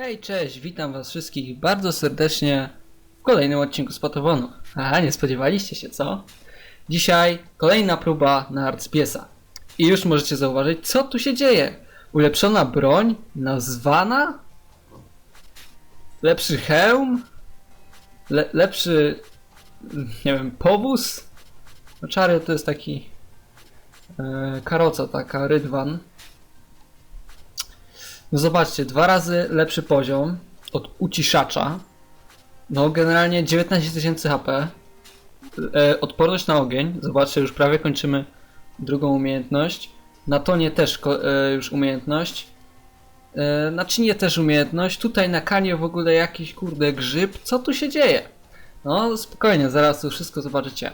Hej, cześć, witam was wszystkich bardzo serdecznie w kolejnym odcinku Spotowonu. A, nie spodziewaliście się, co? Dzisiaj kolejna próba na Arcpiesa. I już możecie zauważyć, co tu się dzieje. Ulepszona broń, nazwana, lepszy hełm, le lepszy, nie wiem, powóz. No, czary to jest taki e, karoca taka, rydwan. No zobaczcie, dwa razy lepszy poziom od uciszacza. No generalnie 19 tysięcy HP. E, odporność na ogień. Zobaczcie, już prawie kończymy drugą umiejętność. Na tonie też e, już umiejętność. E, na czynie też umiejętność. Tutaj na kanie w ogóle jakiś kurde grzyb. Co tu się dzieje? No spokojnie, zaraz tu wszystko zobaczycie.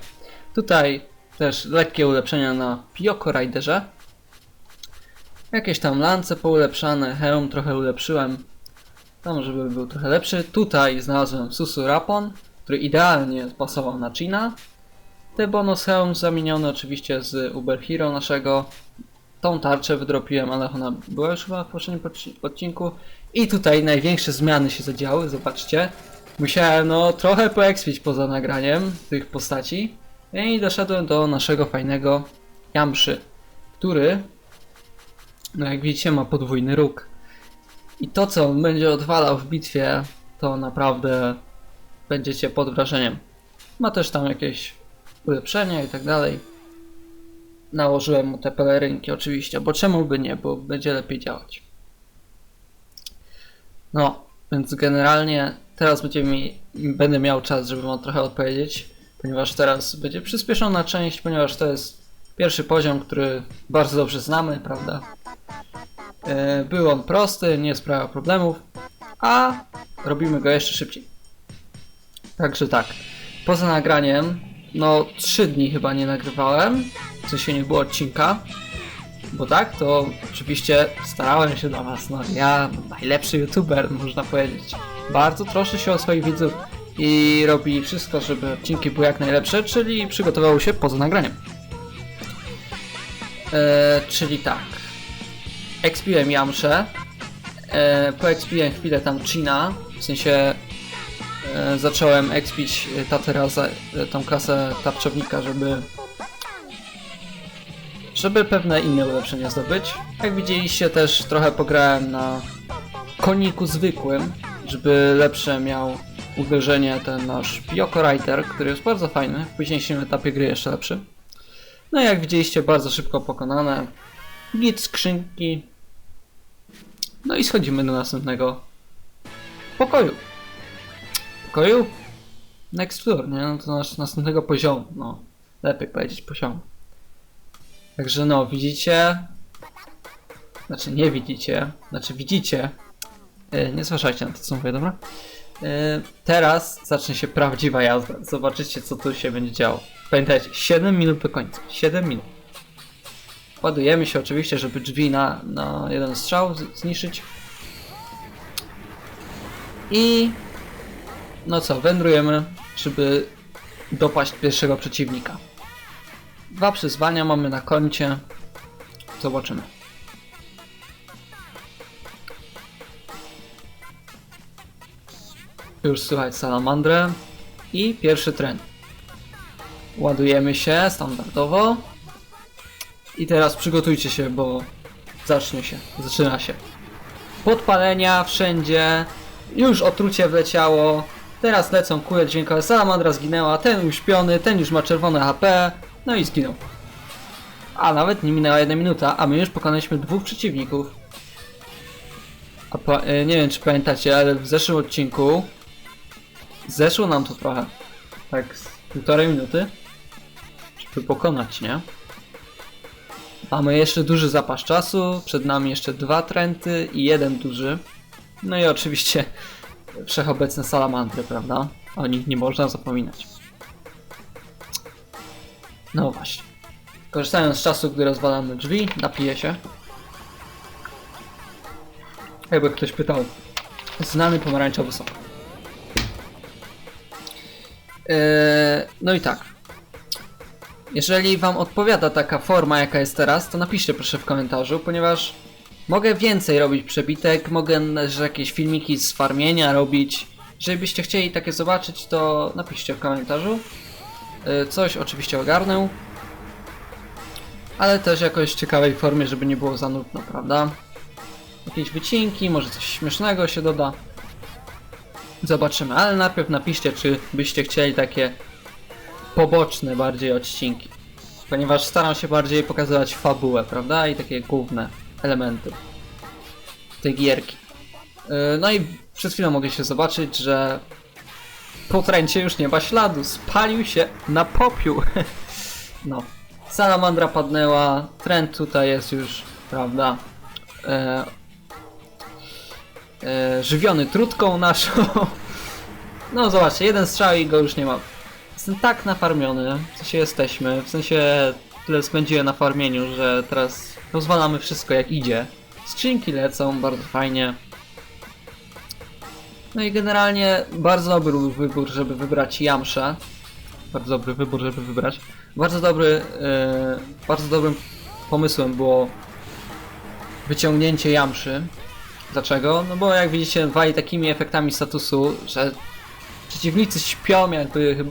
Tutaj też lekkie ulepszenia na Pioko Riderze. Jakieś tam lance poulepszane, hełm trochę ulepszyłem. Tam, żeby był trochę lepszy. Tutaj znalazłem Susu Rapon, który idealnie pasował na China. Te bonus hełm zamieniony oczywiście z Uber Hero naszego. Tą tarczę wydropiłem, ale ona była już chyba w poprzednim odcinku. I tutaj największe zmiany się zadziały, zobaczcie. Musiałem no trochę poekspić poza nagraniem tych postaci. I doszedłem do naszego fajnego Jamszy, który no jak widzicie ma podwójny róg. I to co on będzie odwalał w bitwie to naprawdę będziecie pod wrażeniem. Ma też tam jakieś ulepszenia i tak dalej. Nałożyłem mu te pelerynki oczywiście, bo czemu by nie, bo będzie lepiej działać. No, więc generalnie teraz będziemy mi, będę miał czas, żeby wam trochę odpowiedzieć, ponieważ teraz będzie przyspieszona część, ponieważ to jest pierwszy poziom, który bardzo dobrze znamy, prawda? E, Był on prosty, nie sprawiał problemów, a robimy go jeszcze szybciej. Także tak, poza nagraniem, no 3 dni chyba nie nagrywałem, w sensie nie było odcinka, bo tak, to oczywiście starałem się dla was, no ja najlepszy youtuber, można powiedzieć. Bardzo troszczy się o swoich widzów i robi wszystko, żeby odcinki były jak najlepsze, czyli przygotował się poza nagraniem. E, czyli tak, expiłem Jamszę, e, poexpiłem chwilę tam China, w sensie e, zacząłem expić Tateraza, e, tą klasę tarczownika, żeby żeby pewne inne ulepszenia zdobyć. Jak widzieliście też trochę pograłem na koniku zwykłym, żeby lepsze miał uderzenie ten nasz Pioko Rider, który jest bardzo fajny, w późniejszym etapie gry jeszcze lepszy. No jak widzieliście bardzo szybko pokonane, git skrzynki, no i schodzimy do następnego pokoju. Pokoju? Next floor, nie? No to nasz następnego poziomu, no. Lepiej powiedzieć poziomu. Także no, widzicie... Znaczy nie widzicie, znaczy widzicie. E, nie zważajcie na to, co mówię, dobra? E, teraz zacznie się prawdziwa jazda. Zobaczycie, co tu się będzie działo. Pamiętajcie, 7 minut do końca. 7 minut. Ładujemy się oczywiście, żeby drzwi na, na jeden strzał zniszczyć. I no co, wędrujemy, żeby dopaść pierwszego przeciwnika. Dwa przyzwania mamy na koncie. Zobaczymy. Już słychać salamandrę. I pierwszy tren. Ładujemy się standardowo. I teraz przygotujcie się, bo zacznie się, zaczyna się. Podpalenia wszędzie, już otrucie wleciało, teraz lecą kule dźwiękowe, salamandra zginęła, ten uśpiony, ten już ma czerwone HP, no i zginął. A nawet nie minęła jedna minuta, a my już pokonaliśmy dwóch przeciwników. A e, nie wiem czy pamiętacie, ale w zeszłym odcinku zeszło nam to trochę. Tak z półtorej minuty, żeby pokonać, nie? Mamy jeszcze duży zapas czasu, przed nami jeszcze dwa trenty i jeden duży. No i oczywiście wszechobecne salamandry, prawda? O nich nie można zapominać. No właśnie. Korzystając z czasu, gdy rozwalamy drzwi, napiję się. Jakby ktoś pytał. Znany pomarańczowy sok. Eee, no i tak. Jeżeli wam odpowiada taka forma jaka jest teraz, to napiszcie proszę w komentarzu, ponieważ Mogę więcej robić przebitek, mogę jakieś filmiki z farmienia robić. Jeżeli byście chcieli takie zobaczyć, to napiszcie w komentarzu. Y, Coś oczywiście ogarnę. Ale też jakoś ciekawej formie, żeby nie było za nudno, prawda? Jakieś wycinki, może coś śmiesznego się doda. Zobaczymy, ale najpierw napiszcie, czy byście chcieli takie poboczne bardziej odcinki. Ponieważ staram się bardziej pokazywać fabułę, prawda? I takie główne elementy tej gierki. Yy, No i przed chwilą mogę się zobaczyć, że po trencie już nie ma śladu. Spalił się na popiół. No. Salamandra padnęła. Trend tutaj jest już, prawda? E, e, żywiony trutką naszą. No zobaczcie, jeden strzał i go już nie ma. Jestem tak nafarmiony, w sensie jesteśmy, w sensie tyle spędziłem na farmieniu, że teraz rozwalamy wszystko jak idzie. Skrzynki lecą, bardzo fajnie. No i generalnie bardzo dobry wybór, żeby wybrać Jamszę. Bardzo dobry wybór, żeby wybrać. Bardzo dobry, e, bardzo dobrym pomysłem było wyciągnięcie Jamszy. Dlaczego? No bo jak widzicie wali takimi efektami statusu, że przeciwnicy śpią jakby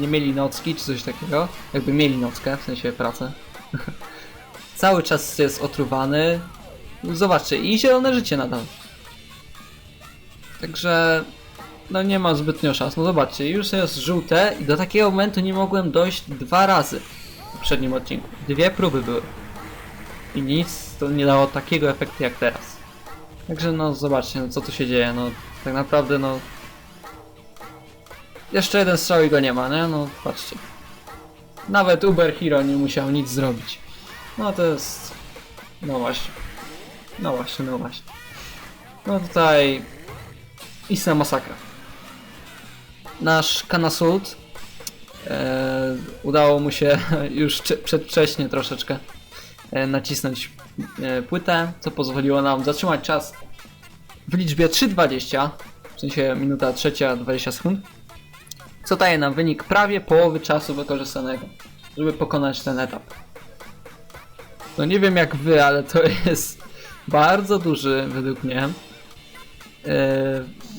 nie mieli nocki czy coś takiego. Jakby mieli nockę, w sensie pracę. Cały czas jest otruwany. Zobaczcie, i zielone życie nadal. Także no nie ma zbytnio szans. No zobaczcie, już jest żółte i do takiego momentu nie mogłem dojść dwa razy w poprzednim odcinku. Dwie próby były. I nic to nie dało takiego efektu jak teraz. Także no zobaczcie, no co tu się dzieje, no tak naprawdę no... Jeszcze jeden strzał i go nie ma, nie? No patrzcie. Nawet Uber Hero nie musiał nic zrobić. No to jest... No właśnie. No właśnie, no właśnie. No tutaj... Istna masakra. Nasz Kanasult e, udało mu się już cze- przedwcześnie troszeczkę e, nacisnąć e, płytę, co pozwoliło nam zatrzymać czas w liczbie 3.20, w sensie minuta trzecia 20 sekund, co daje nam wynik prawie połowy czasu wykorzystanego, żeby pokonać ten etap. No nie wiem jak wy, ale to jest bardzo duży według mnie e,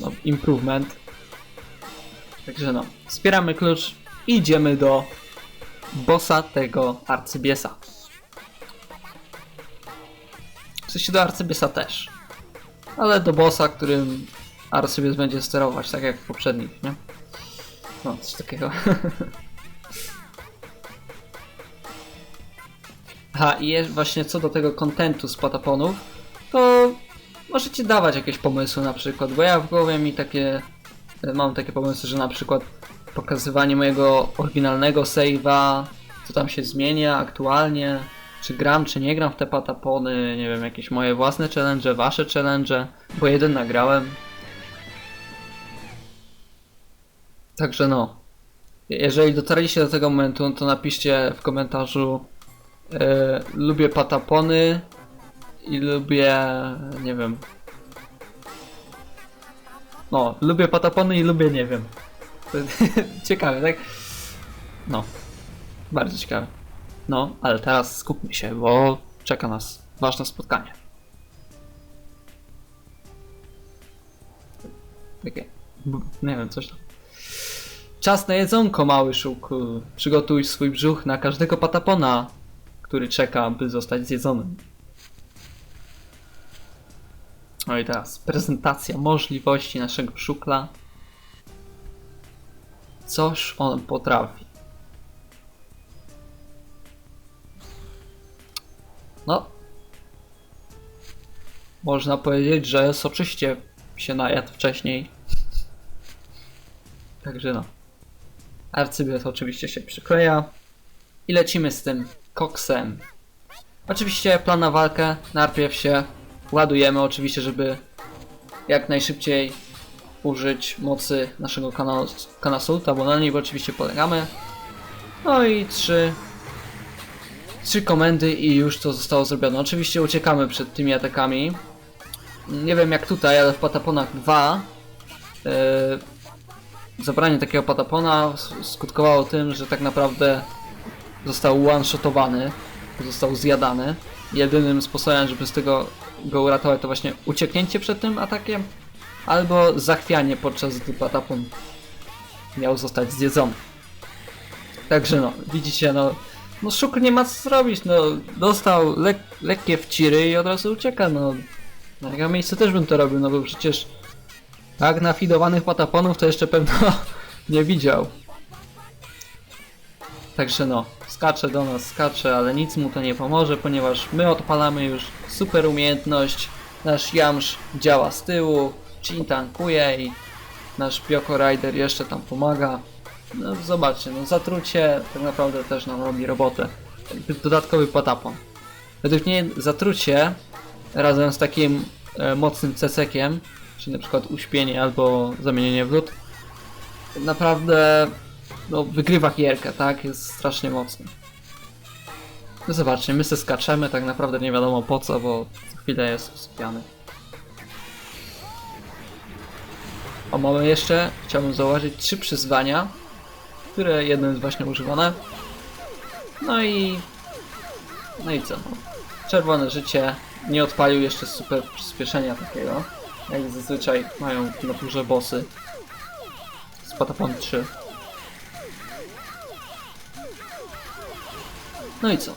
no, improvement. Także no, wspieramy klucz i idziemy do bossa tego arcybiesa. W sensie do arcybiesa też. Ale do bossa, którym arcybies będzie sterować, tak jak w poprzednich, nie? No, coś takiego. Aha, i właśnie co do tego kontentu z pataponów, to możecie dawać jakieś pomysły na przykład, bo ja w głowie mi takie e, mam takie pomysły, że na przykład pokazywanie mojego oryginalnego save'a, co tam się zmienia aktualnie, czy gram, czy nie gram w te patapony, nie wiem, jakieś moje własne challenge, wasze challenge, bo jeden nagrałem. Także no, jeżeli dotarliście do tego momentu, to napiszcie w komentarzu e, lubię patapony i lubię, nie wiem, no, lubię patapony i lubię nie wiem. Ciekawe, tak? No. Bardzo ciekawe. No, ale teraz skupmy się, bo czeka nas ważne spotkanie. Takie, b- nie wiem, coś tam. Czas na jedzonko, mały szuku. Przygotuj swój brzuch na każdego patapona, który czeka, by zostać zjedzonym. No i teraz prezentacja możliwości naszego szukla. Coż on potrafi. No. Można powiedzieć, że soczyście się najadł wcześniej. Także no. Arcybios oczywiście się przykleja. I lecimy z tym koksem. Oczywiście plan na walkę. Najpierw się ładujemy oczywiście, żeby jak najszybciej użyć mocy naszego kanału, kanasulta, bo na niej oczywiście polegamy. No i trzy, trzy komendy i już to zostało zrobione. Oczywiście uciekamy przed tymi atakami. Nie wiem jak tutaj, ale w Pataponach 2 yy, zabranie takiego Patapona skutkowało tym, że tak naprawdę został one-shotowany, został zjadany jedynym sposobem, żeby z tego go uratować, to właśnie ucieknięcie przed tym atakiem, albo zachwianie, podczas gdy patapon miał zostać zjedzony. Także no, widzicie, no, no Szuk nie ma co zrobić, no, dostał lek lekkie wciry i od razu ucieka, no. Na jego miejscu też bym to robił, no bo przecież tak nafidowanych pataponów to jeszcze pewno nie widział. Także no, skacze do nas, skacze, ale nic mu to nie pomoże, ponieważ my odpalamy już super umiejętność. Nasz Jamsz działa z tyłu, Chin tankuje i nasz Bioko Rider jeszcze tam pomaga. No zobaczcie, no zatrucie tak naprawdę też nam robi robotę. Dodatkowy patapon. Według mnie zatrucie razem z takim e, mocnym cesekiem, czyli na przykład uśpienie albo zamienienie w lód, naprawdę no, wygrywa gierkę, tak? Jest strasznie mocny. No zobaczcie, my se skaczemy, tak naprawdę nie wiadomo po co, bo co chwilę jest usypiany. O, mamy jeszcze, chciałbym zauważyć, trzy przyzwania, które jedno jest właśnie używane. No i... No i co? No. Czerwone życie nie odpalił jeszcze super przyspieszenia takiego, jak zazwyczaj mają na duże bossy z Patapon 3. No i co?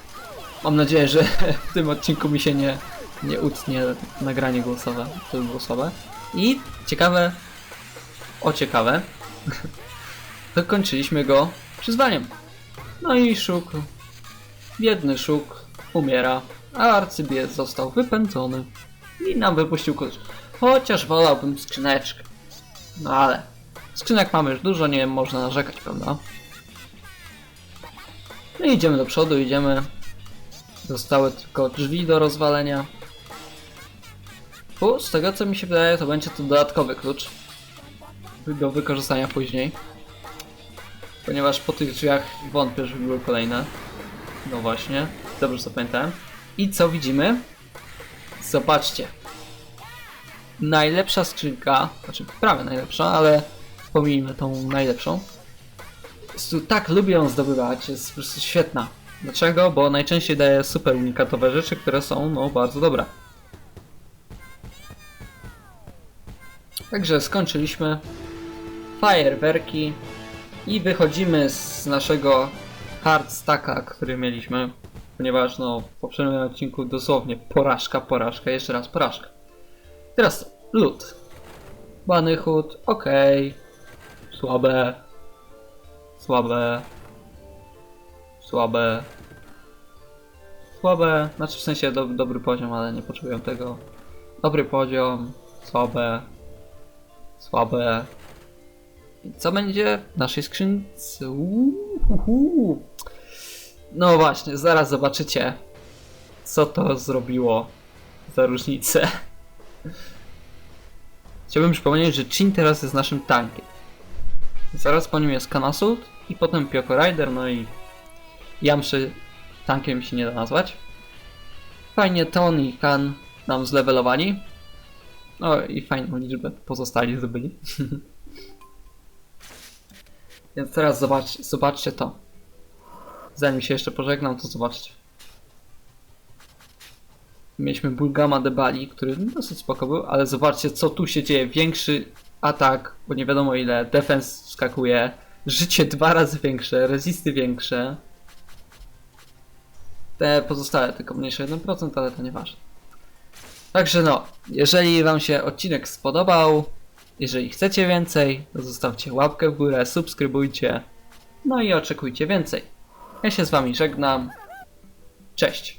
Mam nadzieję, że w tym odcinku mi się nie, nie utnie nagranie głosowe, to by. I ciekawe, o ciekawe, dokończyliśmy go przyzwaniem. No i szuk, biedny szuk umiera, a arcybiec został wypędzony i nam wypuścił klucz. Chociaż wolałbym skrzyneczkę. No ale skrzynek mamy już dużo, nie można narzekać, prawda? No i idziemy do przodu, idziemy. Zostały tylko drzwi do rozwalenia. U, z tego co mi się wydaje, to będzie to dodatkowy klucz. Do wykorzystania później. Ponieważ po tych drzwiach wątpię, że były kolejne. No właśnie, dobrze zapamiętałem. I co widzimy? Zobaczcie. Najlepsza skrzynka, znaczy prawie najlepsza, ale pomijmy tą najlepszą. Tak lubię ją zdobywać, jest po prostu świetna. Dlaczego? Bo najczęściej daje super unikatowe rzeczy, które są no bardzo dobre. Także skończyliśmy fajerwerki i wychodzimy z naszego hard stacka, który mieliśmy, ponieważ no w poprzednim odcinku dosłownie porażka, porażka, jeszcze raz porażka. Teraz lód. Bany chód, okej. Słabe. Słabe. Słabe. Słabe. Znaczy w sensie do, dobry poziom, ale nie potrzebują tego. Dobry poziom. Słabe. Słabe. I co będzie w naszej skrzynce? No właśnie, zaraz zobaczycie, co to zrobiło za różnicę. Chciałbym przypomnieć, że Chin teraz jest naszym tankiem. Zaraz po nim jest Kanasult i potem Pioko Rider, no i Jamszy tankiem się nie da nazwać. Fajnie Ton i Kan nam zlewelowali. No i fajną liczbę pozostali zdobyli. Więc teraz zobacz, zobaczcie to. Zanim się jeszcze pożegnam, to zobaczcie. Mieliśmy Bulgama Debali, który dosyć spoko był, ale zobaczcie co tu się dzieje. Większy atak, bo nie wiadomo ile, defense skakuje, życie dwa razy większe, resisty większe. Te pozostałe tylko mniejsze 1%, ale to nieważne. Także no, jeżeli wam się odcinek spodobał, jeżeli chcecie więcej, to zostawcie łapkę w górę, subskrybujcie, no i oczekujcie więcej. Ja się z wami żegnam. Cześć.